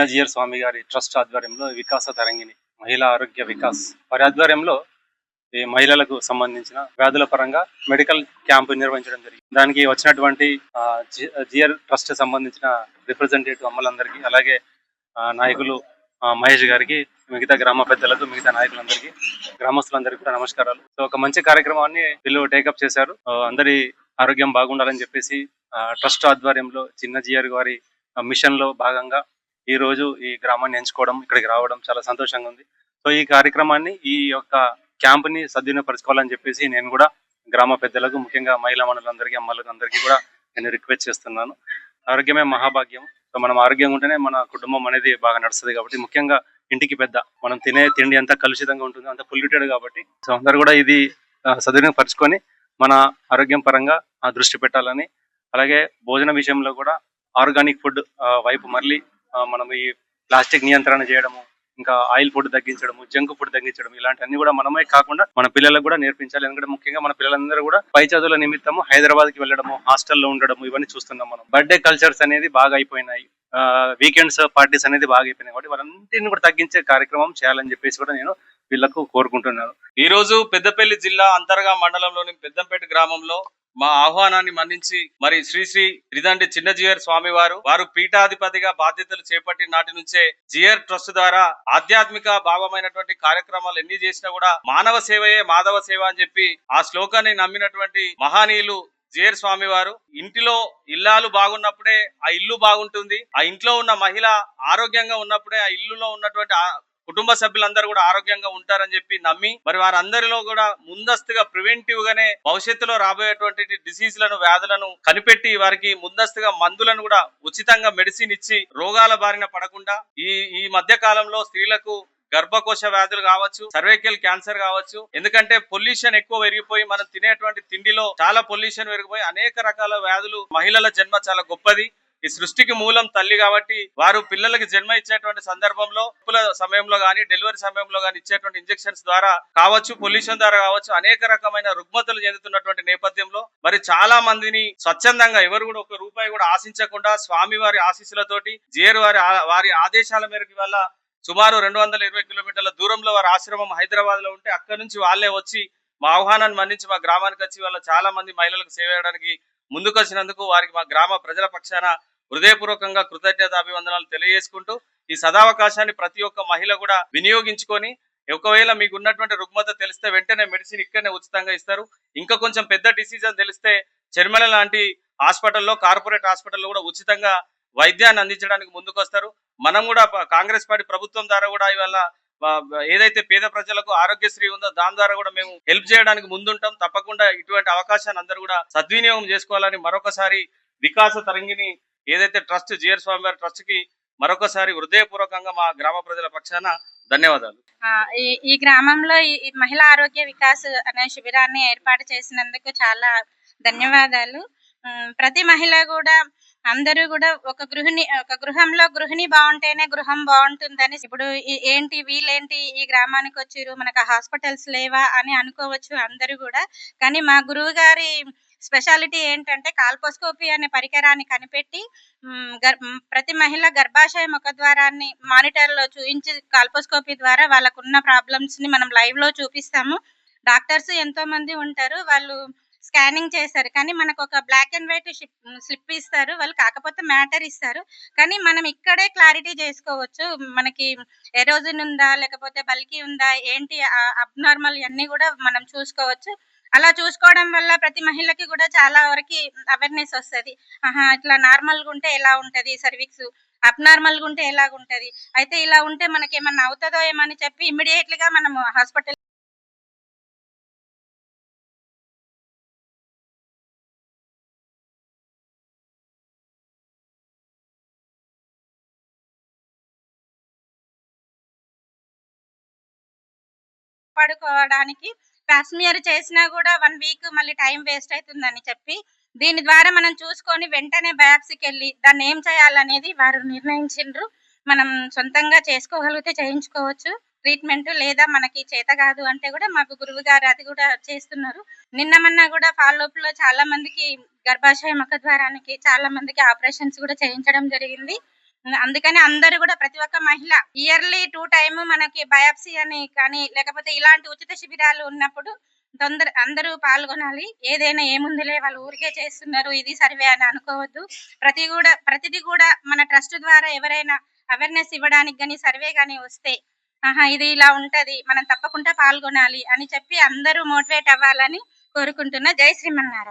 చిన్నజీయర్ స్వామి గారి ట్రస్ట్ ఆధ్వర్యంలో వికాస తరంగిణి మహిళా ఆరోగ్య వికాస్ వారి ఆధ్వర్యంలో ఈ మహిళలకు సంబంధించిన వ్యాధుల పరంగా మెడికల్ క్యాంప్ నిర్వహించడం జరిగింది. దానికి వచ్చినటువంటి జిఆర్ ట్రస్ట్ సంబంధించిన రిప్రజెంటేటివ్ అమ్మలందరికీ అలాగే ఆ, నాయకులు మహేష్ గారికి మిగతా గ్రామ పెద్దలకు మిగతా నాయకులందరికీ గ్రామస్తులందరికీ కూడా నమస్కారాలు. సో ఒక మంచి కార్యక్రమాన్ని వీళ్ళు టేకప్ చేశారు. అందరి ఆరోగ్యం బాగుండాలని చెప్పేసి ట్రస్ట్ ఆధ్వర్యంలో చిన్న జిఆర్ గారి మిషన్లో భాగంగా ఈ రోజు ఈ గ్రామాన్ని ఎంచుకోవడం ఇక్కడికి రావడం చాలా సంతోషంగా ఉంది. సో ఈ కార్యక్రమాన్ని ఈ యొక్క క్యాంప్ని సద్వినియోగపరచుకోవాలని చెప్పేసి నేను కూడా గ్రామ పెద్దలకు ముఖ్యంగా మహిళా మండలందరికీ అమ్మలకు అందరికీ కూడా నేను రిక్వెస్ట్ చేస్తున్నాను. ఆరోగ్యమే మహాభాగ్యం. సో మనం ఆరోగ్యంగా ఉంటేనే మన కుటుంబం అనేది బాగా నడుస్తుంది కాబట్టి ముఖ్యంగా ఇంటికి పెద్ద మనం తినే తిండి అంతా కలుషితంగా ఉంటుంది అంత పొల్యూటెడ్ కాబట్టి సో అందరు కూడా ఇది ఆ, సద్వినియోగపరచుకొని మన ఆరోగ్యం పరంగా దృష్టి పెట్టాలని. అలాగే భోజన విషయంలో కూడా ఆర్గానిక్ ఫుడ్ వైపు మళ్ళీ మనం ఈ ప్లాస్టిక్ నియంత్రణ చేయడము ఇంకా ఆయిల్ ఫుడ్ తగ్గించడము జంక్ ఫుడ్ తగ్గించడం ఇలాంటివన్నీ కూడా మనమే కాకుండా మన పిల్లలకు కూడా నేర్పించాలి. ఎందుకంటే ముఖ్యంగా మన పిల్లలందరూ కూడా పై చదువుల నిమిత్తము హైదరాబాద్కి వెళ్ళడము హాస్టల్లో ఉండడము ఇవన్నీ చూస్తున్నాం మనం. బర్త్డే కల్చర్స్ అనేది బాగా అయిపోయినాయి. వీకెండ్స్ పార్టీస్ అనేది బాగా అయిపోయినాయి. కాబట్టి వాళ్ళంటిని కూడా తగ్గించే కార్యక్రమం చేయాలని చెప్పేసి కూడా నేను వీళ్ళకు కోరుకుంటున్నాను ఈ రోజు పెద్దపల్లి జిల్లా అంతర్గా మండలంలోని పెద్దంపేట గ్రామంలో మా ఆహ్వానాన్ని మన్నించి మరి శ్రీ శ్రీ రిదండి చిన్నజీయర్ స్వామి వారు వారు పీఠాధిపతిగా బాధ్యతలు చేపట్టిన నాటి నుంచే జియర్ ట్రస్ట్ ద్వారా ఆధ్యాత్మిక భాగమైనటువంటి కార్యక్రమాలు ఎన్ని చేసినా కూడా మానవ సేవయే మాధవ సేవ అని చెప్పి ఆ శ్లోకాన్ని నమ్మినటువంటి మహానీయులు జియర్ స్వామి వారు ఇంటిలో ఇల్లాలు బాగున్నప్పుడే ఆ ఇల్లు బాగుంటుంది. ఆ ఇంట్లో ఉన్న మహిళ ఆరోగ్యంగా ఉన్నప్పుడే ఆ ఇల్లులో ఉన్నటువంటి కుటుంబ సభ్యులందరూ కూడా ఆరోగ్యంగా ఉంటారని చెప్పి నమ్మి మరి వారందరిలో కూడా ముందస్తుగా ప్రివెంటివ్ గానే భవిష్యత్తులో రాబోయేటువంటి డిసీజ్లను వ్యాధులను కనిపెట్టి వారికి ముందస్తుగా మందులను కూడా ఉచితంగా మెడిసిన్ ఇచ్చి రోగాల బారిన పడకుండా ఈ ఈ మధ్య కాలంలో స్త్రీలకు గర్భకోశ వ్యాధులు కావచ్చు సర్వైకల్ క్యాన్సర్ కావచ్చు ఎందుకంటే పొల్యూషన్ ఎక్కువ పెరిగిపోయి మనం తినేటువంటి తిండిలో చాలా పొల్యూషన్ పెరిగిపోయి అనేక రకాల వ్యాధులు మహిళల జన్మ చాలా గొప్పది. ఈ సృష్టికి మూలం తల్లి కాబట్టి వారు పిల్లలకు జన్మ ఇచ్చేటువంటి సందర్భంలో సమయంలో గానీ డెలివరీ సమయంలో గానీ ఇచ్చేటువంటి ఇంజెక్షన్స్ ద్వారా కావచ్చు పొల్యూషన్ ద్వారా కావచ్చు అనేక రకమైన రుగ్మతలు చెందుతున్నటువంటి నేపథ్యంలో మరి చాలా మందిని స్వచ్ఛందంగా ఎవరు కూడా ఒక రూపాయి కూడా ఆశించకుండా స్వామి వారి ఆశీస్సులతోటి జేరు వారి వారి ఆదేశాల మేరకు వల్ల సుమారు రెండు వందల ఇరవై కిలోమీటర్ల దూరంలో వారి ఆశ్రమం హైదరాబాద్లో ఉంటే అక్కడ నుంచి వాళ్ళే వచ్చి మా ఆహ్వానాన్ని మన్నించి మా గ్రామానికి వచ్చి వాళ్ళ చాలా మంది మహిళలకు సేవ చేయడానికి ముందుకొచ్చినందుకు వారికి మా గ్రామ ప్రజల పక్షాన హృదయపూర్వకంగా కృతజ్ఞత అభివందనాలు తెలియజేసుకుంటూ ఈ సదావకాశాన్ని ప్రతి ఒక్క మహిళ కూడా వినియోగించుకొని ఒకవేళ మీకు ఉన్నటువంటి రుగ్మత తెలిస్తే వెంటనే మెడిసిన్ ఇక్కడనే ఉచితంగా ఇస్తారు. ఇంకా కొంచెం పెద్ద డిసీజ్ అని తెలిస్తే చెర్మల లాంటి హాస్పిటల్లో కార్పొరేట్ హాస్పిటల్లో కూడా ఉచితంగా వైద్యాన్ని అందించడానికి ముందుకు వస్తారు మనం కూడా కాంగ్రెస్ పార్టీ ప్రభుత్వం ద్వారా కూడా ఇవాళ ఏదైతే పేద ప్రజలకు ఆరోగ్యశ్రీ ఉందో దాని ద్వారా కూడా మేము హెల్ప్ చేయడానికి ముందుంటాం. తప్పకుండా ఇటువంటి అవకాశాన్ని అందరూ కూడా సద్వినియోగం చేసుకోవాలని మరొకసారి వికాస తరంగిని ఏదైతే ట్రస్ట్ జిఆర్ స్వామి వారి ట్రస్ట్కి మరొకసారి హృదయపూర్వకంగా మా గ్రామ ప్రజల పక్షాన ధన్యవాదాలు. ఆ, ఈ గ్రామంలో ఈ మహిళా ఆరోగ్య వికాస్ అనే శిబిరాన్ని ఏర్పాటు చేసినందుకు చాలా ధన్యవాదాలు. ప్రతి మహిళ కూడా అందరూ కూడా ఒక గృహిణి ఒక గృహంలో గృహిణి బాగుంటేనే గృహం బాగుంటుందని ఇప్పుడు ఏంటి వీళ్ళేంటి ఈ గ్రామానికి వచ్చిర్రు మనకు హాస్పిటల్స్ లేవా అని అనుకోవచ్చు అందరూ కూడా. కానీ మా గురువు గారి స్పెషాలిటీ ఏంటంటే కాల్పోస్కోపీ అనే పరికరాన్ని కనిపెట్టి గర్- ప్రతి మహిళ గర్భాశయ ముఖద్వారాన్ని మానిటర్లో చూపించి కాల్పోస్కోపీ ద్వారా వాళ్ళకున్న ప్రాబ్లమ్స్ని మనం లైవ్లో చూపిస్తాము. డాక్టర్స్ ఎంతో మంది ఉంటారు వాళ్ళు స్కానింగ్ చేస్తారు. కానీ మనకు ఒక బ్లాక్ అండ్ వైట్ స్లిప్ ఇస్తారు వాళ్ళు కాకపోతే మ్యాటర్ ఇస్తారు. కానీ మనం ఇక్కడే క్లారిటీ చేసుకోవచ్చు. మనకి ఎరోజన్ ఉందా లేకపోతే బల్కి ఉందా ఏంటి అబ్నార్మల్ అన్ని కూడా మనం చూసుకోవచ్చు. అలా చూసుకోవడం వల్ల ప్రతి మహిళకి కూడా చాలా వరకు అవేర్నెస్ వస్తది. ఆహా ఇట్లా నార్మల్గా ఉంటే ఎలా ఉంటది సర్వీక్స్ అబ్నార్మల్గా ఉంటే ఎలా ఉంటది? అయితే ఇలా ఉంటే మనకి ఏమన్నా అవుతుందో ఏమో అని చెప్పి ఇమ్మీడియట్లీగా మనం హాస్పిటల్ పడుకోవడానికి కాశ్మీర్ చేసినా కూడా వన్ వీక్ మళ్ళీ టైం వేస్ట్ అవుతుందని చెప్పి దీని ద్వారా మనం చూసుకొని వెంటనే బయాప్సీకి వెళ్ళి దాన్ని ఏం చేయాలనేది వారు నిర్ణయించిండ్రు. మనం సొంతంగా చేసుకోగలిగితే చేయించుకోవచ్చు. ట్రీట్మెంట్ లేదా మనకి చేత కాదు అంటే కూడా మాకు గురువు గారు అది కూడా చేస్తున్నారు. నిన్న మొన్న కూడా ఫాలోప్లో చాలా మందికి గర్భాశయ ముఖ ద్వారానికి చాలా మందికి ఆపరేషన్స్ కూడా చేయించడం జరిగింది. అందుకని అందరూ కూడా ప్రతి ఒక్క మహిళ ఇయర్లీ టూ టైమ్ మనకి బయాప్సీ అని కానీ లేకపోతే ఇలాంటి ఉచిత శిబిరాలు ఉన్నప్పుడు తొందర అందరూ పాల్గొనాలి. ఏదైనా ఏముందిలే వాళ్ళు ఊరికే చేస్తున్నారు ఇది సర్వే అని అనుకోవద్దు. ప్రతి కూడా ప్రతిదీ కూడా మన ట్రస్ట్ ద్వారా ఎవరైనా అవేర్నెస్ ఇవ్వడానికి కానీ సర్వే కానీ వస్తే ఆహా ఇది ఇలా ఉంటది మనం తప్పకుండా పాల్గొనాలి అని చెప్పి అందరూ మోటివేట్ అవ్వాలని కోరుకుంటున్నా. జై శ్రీమన్నారాయణ.